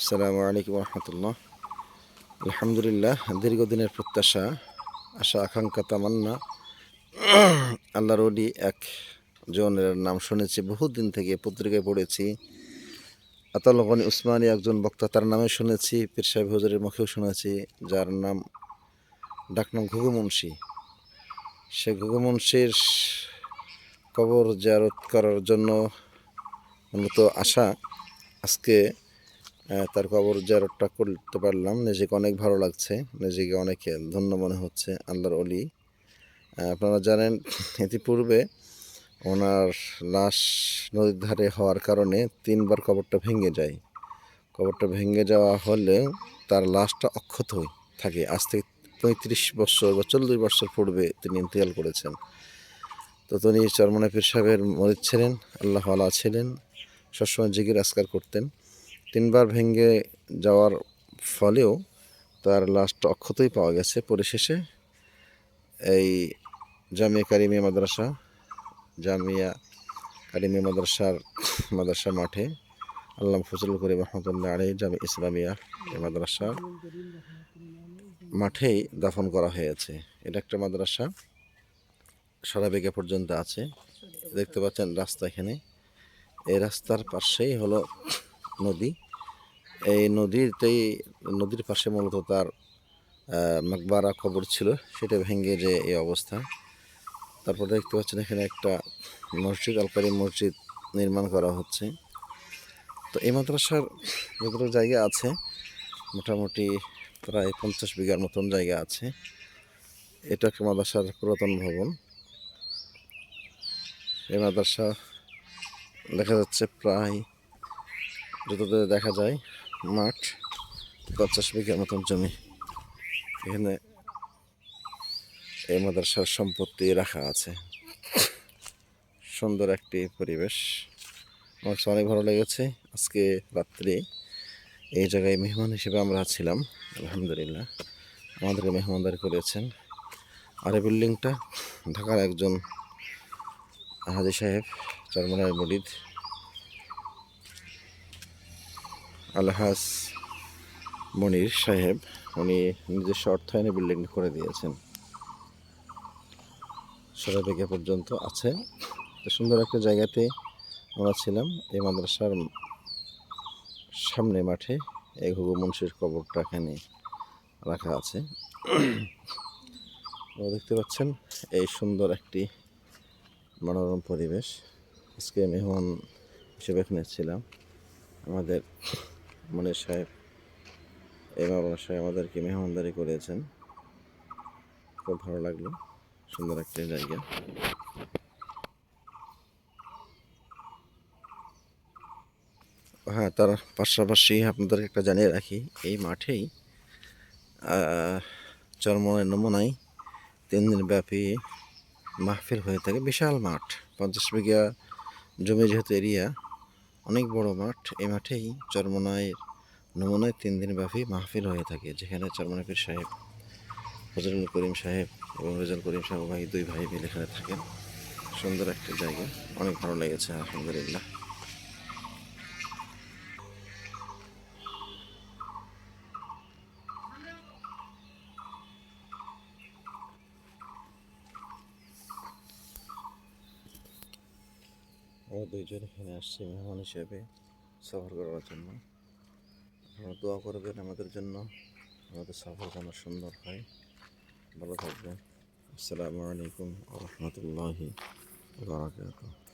আসসালামু আলাইকুম রহমতুল্লাহ। আলহামদুলিল্লাহ, দীর্ঘদিনের প্রত্যাশা, আশা, আকাঙ্ক্ষা, তামান্না। আল্লাহর ওলি এক জনের নাম শুনেছি, বহুদিন থেকে পত্রিকায় পড়েছি। আতাল গনি উসমানী একজন বক্তা, তার নামে শুনেছি, পীর সাহেব হুজুরের মুখেও শুনেছি, যার নাম ডাকনাম ঘুঘু মুন্সি সে ঘুঘু মুন্সির কবর জারত করার জন্য মূলত আশা, আজকে তার কবর জারতটা করতে পারলাম। নিজেকে অনেক ভালো লাগছে, নিজেকে অনেক ধন্য মনে হচ্ছে আল্লাহর অলি আপনারা জানেন, ইতিপূর্বে ওনার লাশ নদীর ধারে হওয়ার কারণে তিনবার কবরটা ভেঙে যায়। কবরটা ভেঙে যাওয়া হলে তার লাশটা অক্ষত হয়ে থাকে। আজ থেকে পঁয়ত্রিশ বছর বা চল্লিশ বছর পূর্বে তিনি ইন্তেকাল করেছেন। তো তিনি চরমনে পীর সাহেবের মরিদ ছিলেন, আল্লাহ আলা ছিলেন, সবসময় জিগির আসকার করতেন। তিনবার ভেঙে যাওয়ার ফলেও তার লাশটা অক্ষতই পাওয়া গেছে পরিশেষে। এই জামিয়া কারিমিয়া মাদ্রাসা, জামিয়া কারিমিয়া মাদ্রাসার মাদ্রাসা মাঠে আল্লাহ ফজল করিম রহমতুল্লাহ আলী জামি ইসলামিয়া এই মাদ্রাসা মাঠেই দাফন করা হয়েছে। এটা একটা মাদ্রাসা, সারা বিঘা পর্যন্ত আছে। দেখতে পাচ্ছেন রাস্তা এখানে। এই রাস্তার পাশেই হলো নদী। এই নদীতেই, নদীর পাশে মূলত তার মাকবারা কবর ছিল, সেটা ভেঙে যে এই অবস্থা। তারপর দেখতে পাচ্ছেন এখানে একটা মসজিদ আলকারি মসজিদ নির্মাণ করা হচ্ছে। তো এই মাদ্রাসার যতটুকু জায়গা আছে, মোটামুটি প্রায় পঞ্চাশ বিঘার মতন জায়গা আছে। এটা একটা মাদ্রাসার পুরাতন ভবন। এই মাদ্রাসা দেখা যাচ্ছে প্রায় যতদূর দেখা যায় মাঠ পঞ্চাশ বিঘার মতন জমি। এখানে এই মাদ্রাসার সম্পত্তি রাখা আছে। সুন্দর একটি পরিবেশ। আমার অনেক ভালো লেগেছে। আজকে রাত্রে এই জায়গায় মেহমান হিসেবে আমরা ছিলাম, আলহামদুলিল্লাহ। আমাদেরকে মেহমানদারি করেছেন আর এই বিল্ডিংটা ঢাকার একজন হাজি সাহেব চরমনায় মরিদ আলহাস মনির সাহেব, উনি নিজস্ব অর্থায়নে বিল্ডিংটা করে দিয়েছেন। সরাবেগে পর্যন্ত আছে। তো সুন্দর একটা জায়গাতে আমরা ছিলাম, এই মাদ্রাসার সামনে মাঠে, এই ঘুঘু মুন্সির কবরটা এখানে রাখা আছে। দেখতে পাচ্ছেন, এই সুন্দর একটি মনোরম পরিবেশ। আজকে মেহমান হিসেবে এখানে ছিলাম। আমাদের মনির সাহেব এই মাওলানা সাহেব আমাদেরকে মেহমানদারি করেছেন খুব ভালো লাগল, সুন্দর একটা জায়গা। হ্যাঁ তার পাশাপাশি আপনাদের একটা জানিয়ে রাখি, এই মাঠেই চরমনের নমুনায় তিন দিন ব্যাপী মাহফিল হয়ে থাকে। বিশাল মাঠ, পঞ্চাশ বিঘা জমি যেহেতু এরিয়া অনেক বড় মাঠ। এই মাঠেই চরমনায় নমুনায় তিন দিন ব্যাপী মাহফিল হয়ে থাকে, যেখানে চরমনা পীর সাহেব হজরুল করিম সাহেব এবং রেজাল করিম সাহেব ভাই দুই ভাই মিলে এখানে থাকেন। সুন্দর একটা জায়গা, অনেক ভালো লেগেছে, আলহামদুলিল্লাহ। আমরা দুইজন এখানে আসছি মেহমান হিসেবে সফর করার জন্য। আপনারা দোয়া করবেন আমাদের জন্য। আমাদের সফর যেন সুন্দর হয়। ভালো থাকবেন। আসসালামু আলাইকুম রহমতুল্লাহি বারাকাতুহ।